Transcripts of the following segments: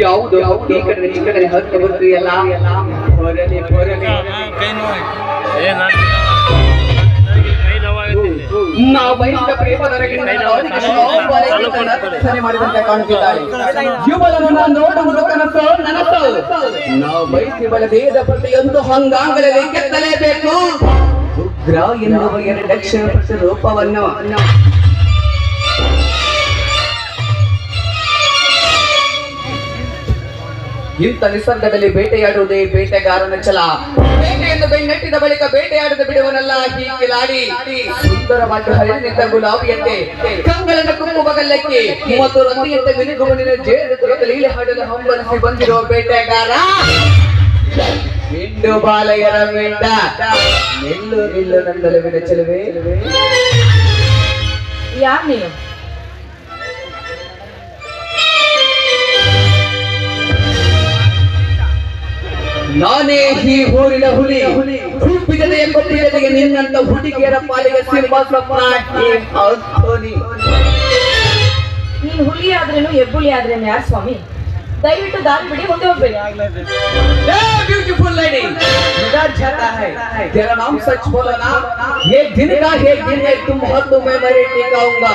ಯಾವುದು ಈ ಕಡೆ ಈ ಕಡೆ ಹತ್ತು ಬರ್ತು ಎಲ್ಲ ಹೊರಲಿ ಹೊರಲಿ ಕೈ ನೋವಾಯ್ತು ಏ ನಾನು ಕೈ ನೋವಾಗುತ್ತಿದೆ ನಾವು ಬಯಸಿದ ಪ್ರೇಮದ ರಗಡಿನ ಅವರಿಗೆ ಶೋಭಾನೆಯಿಂದ ನರ್ತನೆ ಮಾಡಿದಂತೆ ಕಾಣುತ್ತಿದ್ದಾಳೆ ಯುವಳನ್ನು ನೋಡುವುದು ಕನಸು ನನಸು. ನಾವು ಬಯಸಿ ಬಲದೇದ ಪ್ರತಿಯೊಂದು ಹಂಗಾಂಗದಲ್ಲಿ ಕೆತ್ತಲೇಬೇಕು. ಉಗ್ರ ಎನ್ನುವ ಎರಡು ದಕ್ಷಿಣ ಪಕ್ಷ ರೂಪವನ್ನು ಇಂಥ ನಿಸರ್ಗದಲ್ಲಿ ಬೇಟೆಯಾಡುವುದೇ ಬೇಟೆಗಾರನ ಚಲ ಬೆನ್ನಟ್ಟಿದ ಬಳಿಕ ಬೇಟೆಯಾಡದ ಬಿಡುವನಲ್ಲ ಹೀಗಿಲಾಡಿ ಸುಂದರವಾಗಿ ಹರಿದಿದ್ದ ಗುಲಾಬಿಯಂತೆ ಕಂಗಳನ್ನ ಕುಂಕು ಬಗಲ್ಲಕ್ಕೆ ಮೂವತ್ತು ಜೇನು ತುರಕ ಲೀಲೆ ಹಾಡಲು ಹಂಬಲಿಸಿ ಬಂದಿರುವ ಬೇಟೆಗಾರ. ಹಿಂಡು ಬಾಲಯರ ಮೆಂಡ ನಿಲ್ಲು ನಿಲ್ಲು ನಂದಲವಿನ ಚೆಲುವೆ. ಯಾರು ನೀವು ನಾನೇ ಈ ಊರಿನ ಹುಲಿ ಹುಟ್ಟಿದೆಯ ಕೊಟ್ಟಿದೆಗೆ ನಿನ್ನಂತ ಹುಡುಗಿಯರ ಪಾಲಿಗೆ ಸಿಂಹ ಸ್ವಪ್ನ ಈ ಅಂಥೋನಿ. ನೀನ್ ಹುಲಿ ಆದ್ರೇನು ಎಬ್ಬುಲಿ ಆದ್ರೇನು ಯಾರ್ ಸ್ವಾಮಿ ದಯವಿಟ್ಟು ದಾರಿ ಬಿಡಿ ಮುಂದೆ ಹೋಗ್ಬೇಡಿ ए ब्यूटीफुल लेडी इधर जाता है तेरा नाम सच बोलो ना ये दिन का ये दिन है तुम हो तो मैं मेरे टिकाऊंगा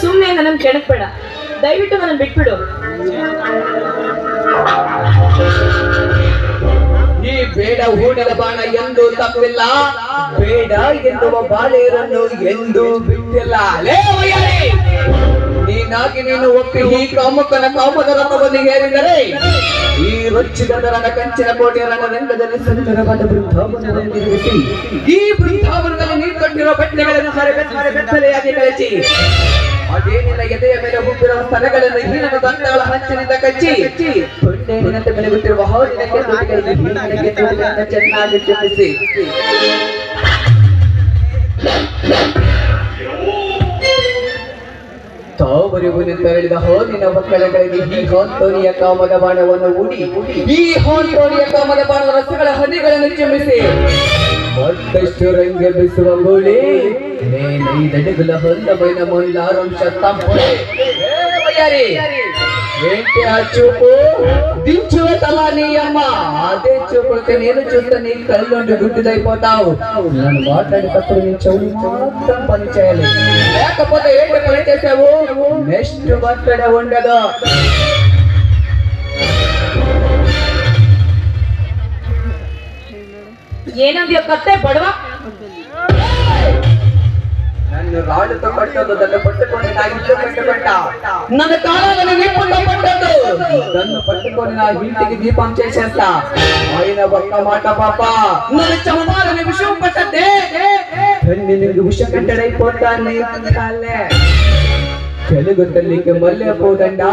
ಸುಮ್ನೆ ನನ್ನ ಕೆಣಕ್ ಬೇಡ. ದಯವಿಟ್ಟು ನನ್ನ ಬಿಟ್ಬಿಡು. ಈ ಬೇಡ ಹೂಡದ ಬಾಣ ಎಂದು ತಪ್ಪಿಲ್ಲ. ಬೇಡ ಎನ್ನುವ ಬಾಳೆಯರನ್ನು ಎಂದು ಬಿಟ್ಟಿಲ್ಲ! ನೀನಾಗಿ ನೀನು ಒಪ್ಪಿ ಈ ಕಾಮಕನ ಕಾಮದ ರಥವನ್ನು ಹೇರಿದರೆ ಈ ರೊಚ್ಚಿದ ನನ್ನ ಕಂಚಿನ ಕೋಟೆಯ ರಂಗದಲ್ಲಿ ಸುಂದರವಾದ ಬೃಂದಾವನವನ್ನು ನಿರ್ಮಿಸಿ ಈ ಬೃಂದಾವನದಲ್ಲಿ ಕಟ್ಟಿರುವ ಬಟ್ಟೆಗಳನ್ನು ಹರಬೆ ಬೆತ್ತಲೆಯಾಗಿ ಕಳಿಸಿ ಅದೇನಿಲ್ಲ, ಎದೆಯ ಮೇಲೆ ಹುಬ್ಬಿರುವ ಸ್ತನಗಳನ್ನು ಹೀನನ ದಂತಗಳ ಹಂಚಿನಿಂದ ಕಚ್ಚಿ. ತೊಂಡೆನಿನಂತೆ ಬೆಳಗುತ್ತಿರುವ ಹಾಲಿನ ಕೆತ್ತುಗಳಿಗೆ ಹೀನನ ಕೆತ್ತುಗಳನ್ನು ಚೆನ್ನಾಗಿ ಚಿಮ್ಮಿಸಿ ತಾವರಿಗೂ ಹೇಳಿದ ಹೋದಿನ ಮಕ್ಕಳ ಕಡೆಗೆ ಈ ಹೋಂತೋನಿಯ ಕಾಮದ ಬಾಣವನ್ನು ಉಡಿ ಈ ಹೋಂತೋನಿಯ ಕಾಮದ ಬಾಣದ ರಸ್ತೆಗಳ ಹನಿಗಳನ್ನು ಚಿಮ್ಮಿಸಿ ಮತ್ತಷ್ಟು ರಂಗ ಬಿಸುವ ಗೋಳಿ ಮೇಲೈ ಹೊಂದ ಬೈನ ಮೈನ ಮೊಲ್ಲಾರಂಶ ತಂಪೆ ఏంటి ఆ చూపు? దించువతవా నీ అమ్మ. అదే చూపుడితే నేను చూస్తే నీ కళ్ళు గుడ్డిదైపోతావు నన్ను మాట్లాడేటప్పుడు నీ చెవు మాత్రం పని చేయాలి. లేకపోతే ఏంటి పని చేసావు? నెక్స్ట్ బర్త్డే ఉండదు. ఏనంది యొక్క అత్తే నన్ను కాలాలను నన్ను పట్టుకొని నా ఇంటికి దీపం చేసేస్తా. ఆయన ఒక్క మాట పాప. నన్ను విషయం పట్టదే తెలుగు తల్లికి మల్లె పోదండ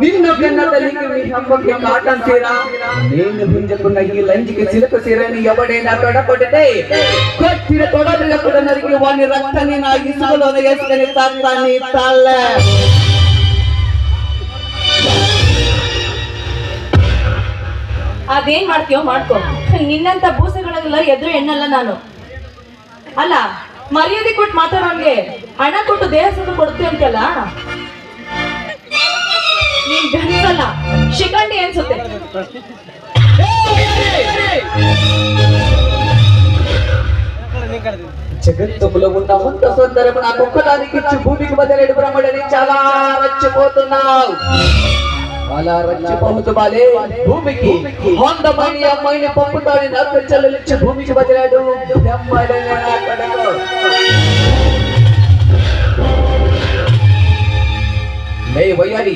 నిన్ను కన్న తల్లికి మీ అమ్మకి కాటన్ సీర నేను గుంజకున్న ఈ లంజికి చిలుక సీరని ఎవడైనా తొడపడితే కొట్టిన తొడలుగా కూడా నరికి వాని రక్తాన్ని నా ఇసుకలోన వేసుకొని తాస్తాన్ని తాళ్ళే ಅದೇನ್ ಮಾಡ್ತೀಯೋ ಮಾಡ್ಕೊ ನಿನ್ನಂತ ಬೂಸೆಗಳೆಲ್ಲ ಎದುರು ಹೆಣ್ಣಲ್ಲ ನಾನು ಅಲ್ಲ ಮರ್ಯಾದೆ ಕೊಟ್ಟು ಮಾತಾಡೋನ್ಗೆ ಹಣ ಕೊಟ್ಟು ದೇಹ ಸುಖ ಕೊಡ್ತೀವಿ ಅಂತಲ್ಲ ನೀನ್ ಗಂಡಸಲ್ಲ ಶಿಖಂಡಿ ಅನ್ಸುತ್ತೆ జగత్తులో ఉన్న అంత సుందరము నా కుక్కడానికి ఇచ్చి భూమికి బదిలేడు బ్రహ్మడని చాలా రచ్చిపోతున్నావు అలా వచ్చి పంపుతుబాలే భూమికి హోందమైన అమ్మాయిని పంపుతానని నాకు చెల్లెలిచ్చి భూమికి బదిలాడు బ్రహ్మడైన నా కొడుకు. వయ్యాలి.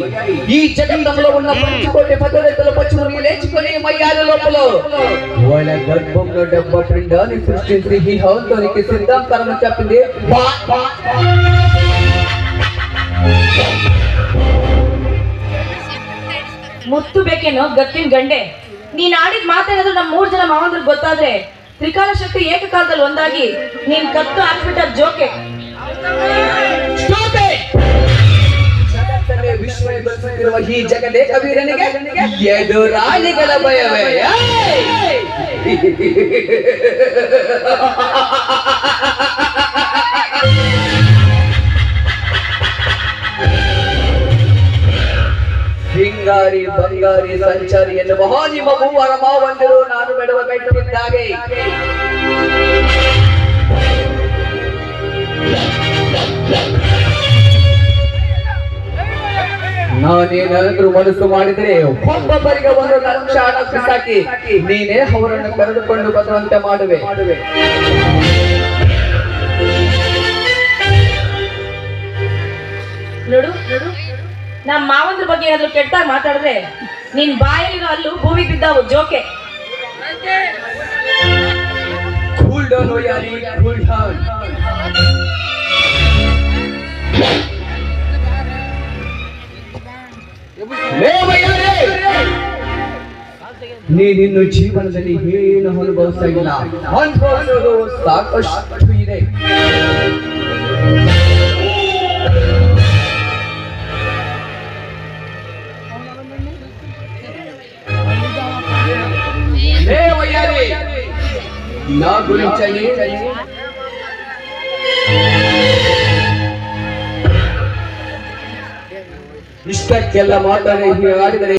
ఈ జగంతంలో ఉన్న పంచుకోటి భద్రతల పచ్చుని లేచుకొని మయ్యాల లోపల. వాళ్ళ గర్భంలో డెబ్బ పిండాన్ని సృష్టించి ఈ హౌంతోనికి సిద్ధాంతరణ చెప్పింది ಮುತ್ತು ಬೇಕೇನೋ? ಗತ್ತಿನ ಗಂಡೆ. ನೀನ್ ಆಡಿದ ಮಾತೇನಾದ್ರೂ ನಮ್ ಮೂರ್ ಜನ ಮಾವಂದ್ರಿಗೆ ಗೊತ್ತಾದ್ರೆ ತ್ರಿಕಾಲ ಶಕ್ತಿ ಏಕಕಾಲದಲ್ಲಿ ಒಂದಾಗಿ ನೀನ್ ಕತ್ತು ಹಾಕ್ಬಿಟ್ಟ ಜೋಕೆ. ವಿಸ್ಮಯಗೊಳಿಸುತ್ತಿರುವ ಈ ಜಗದೇಕ ವೀರನಿಗೆ ಎದುರಾಳಿಗಳ ಭಯವೇ. ಹಿಂಗಾರಿ ಬಂಗಾರಿ ಸಂಚಾರಿ ಎನ್ನುವ ನಿಮ್ಮ ಮೂವರ ಮಾವಂದಿರು ನಾನು ಬೆಡುವ ಬೆಟ್ಟವಿದ್ದಾಗೆ ನಾನೇನಾದ್ರೂ ಮನಸ್ಸು ಮಾಡಿದರೆ ಒಬ್ಬೊಬ್ಬರಿಗೆ ಒಂದು ಲಕ್ಷ ಬಿಸಾಕಿ, ನೀನೇ ಅವರನ್ನು ಕರೆದುಕೊಂಡು ಬರುವಂತೆ ಮಾಡುವೆ. ನಮ್ ಮಾವಂದ್ರ ಬಗ್ಗೆ ಏನಾದ್ರು ಕೆಟ್ಟಾಗ ಮಾತಾಡಿದ್ರೆ ನಿನ್ ಬಾಯಲ್ಲಿರೋ ಅಲ್ಲೂ ಭೂಮಿಗೆ ಬಿದ್ದಾವು ಜೋಕೆ. ಕೂಲ್ ಡೌನ್ ಯಾರಿ? ಕೂಲ್ ನೀನಿನ್ನು ಜೀವನದಲ್ಲಿ ಏನು ಅನುಭವಿಸ್ತಾ ಇಲ್ಲ? ಅನುಭವಿಸೋದು ಸಾಕಷ್ಟು ಇದೆ. లే వయ్యారి నా గురించి ಇಷ್ಟಕ್ಕೆಲ್ಲ ಮಾತಾಡಿ ಹೀಗಾಡಿದರೆ